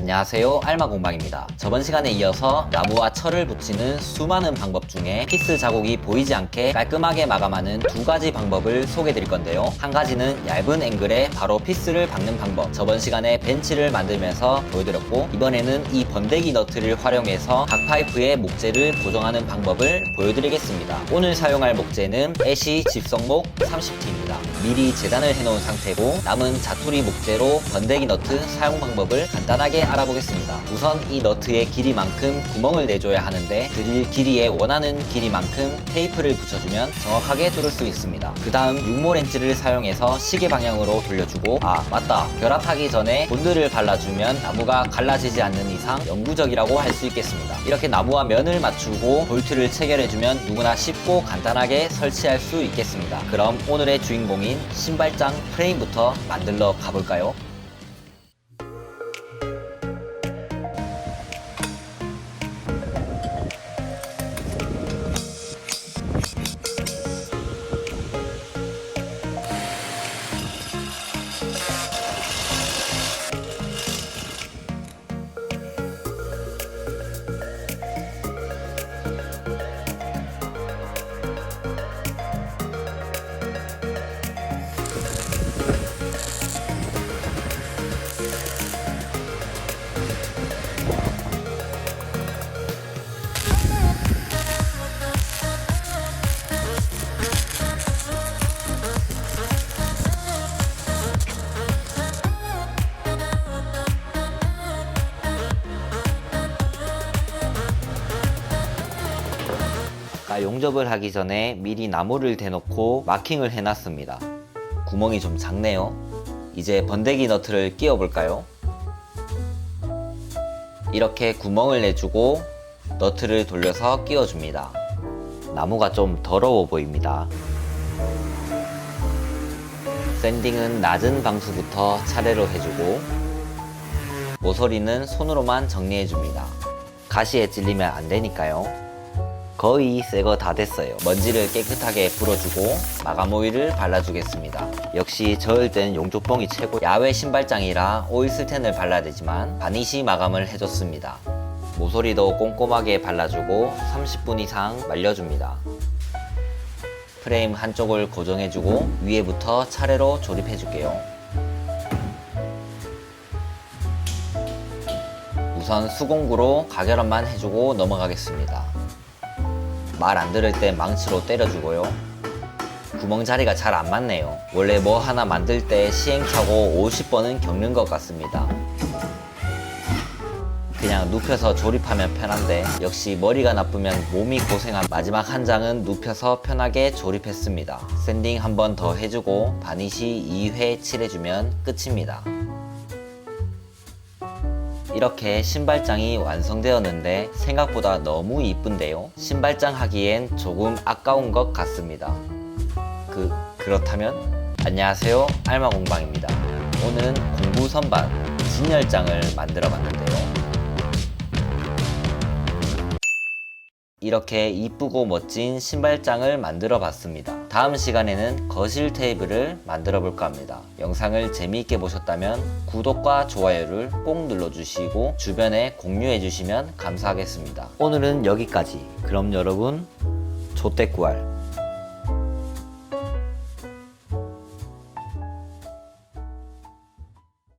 안녕하세요. 알마공방입니다. 저번 시간에 이어서 나무와 철을 붙이는 수많은 방법 중에 피스 자국이 보이지 않게 깔끔하게 마감하는 두 가지 방법을 소개해 드릴 건데요. 한 가지는 얇은 앵글에 바로 피스를 박는 방법. 저번 시간에 벤치를 만들면서 보여드렸고 이번에는 이 번데기 너트를 활용해서 각 파이프의 목재를 고정하는 방법을 보여드리겠습니다. 오늘 사용할 목재는 애쉬 집성목 30T입니다. 미리 재단을 해놓은 상태고 남은 자투리 목재로 번데기 너트 사용 방법을 간단하게 알아보겠습니다. 우선 이 너트의 길이만큼 구멍을 내줘야 하는데 드릴 길이에 원하는 길이만큼 테이프를 붙여주면 정확하게 뚫을 수 있습니다. 그 다음 육모 렌치를 사용해서 시계 방향으로 돌려주고 아 맞다 결합하기 전에 본드를 발라주면 나무가 갈라지지 않는 이상 영구적이라고 할 수 있겠습니다. 이렇게 나무와 면을 맞추고 볼트를 체결해주면 누구나 쉽고 간단하게 설치할 수 있겠습니다. 그럼 오늘의 주인공인 신발장 프레임부터 만들러 가볼까요? 용접을 하기 전에 미리 나무를 대놓고 마킹을 해놨습니다. 구멍이 좀 작네요. 이제 번데기 너트를 끼워 볼까요? 이렇게 구멍을 내주고 너트를 돌려서 끼워줍니다. 나무가 좀 더러워 보입니다. 샌딩은 낮은 방수부터 차례로 해주고 모서리는 손으로만 정리해줍니다. 가시에 찔리면 안 되니까요. 거의 새거 다 됐어요. 먼지를 깨끗하게 풀어주고 마감 오일을 발라주겠습니다. 역시 저을 땐 용조뽕이 최고. 야외 신발장이라 오일 스텐을 발라야 되지만 바니시 마감을 해줬습니다. 모서리도 꼼꼼하게 발라주고 30분 이상 말려줍니다. 프레임 한쪽을 고정해주고 위에부터 차례로 조립해줄게요. 우선 수공구로 가결함만 해주고 넘어가겠습니다. 말 안 들을 때 망치로 때려주고요. 구멍 자리가 잘 안 맞네요. 원래 뭐 하나 만들 때 시행착오 50번은 겪는 것 같습니다. 그냥 눕혀서 조립하면 편한데 역시 머리가 나쁘면 몸이 고생한 마지막 한 장은 눕혀서 편하게 조립했습니다. 샌딩 한 번 더 해주고 바니시 2회 칠해주면 끝입니다. 이렇게 신발장이 완성되었는데 생각보다 너무 이쁜데요. 신발장 하기엔 조금 아까운 것 같습니다. 그 그렇다면 안녕하세요 알마공방입니다. 오늘은 공부 선반 진열장을 만들어 봤는데요. 이렇게 이쁘고 멋진 신발장을 만들어 봤습니다. 다음 시간에는 거실 테이블을 만들어 볼까 합니다. 영상을 재미있게 보셨다면 구독과 좋아요를 꼭 눌러주시고 주변에 공유해 주시면 감사하겠습니다. 오늘은 여기까지. 그럼 여러분, 조떼꾸알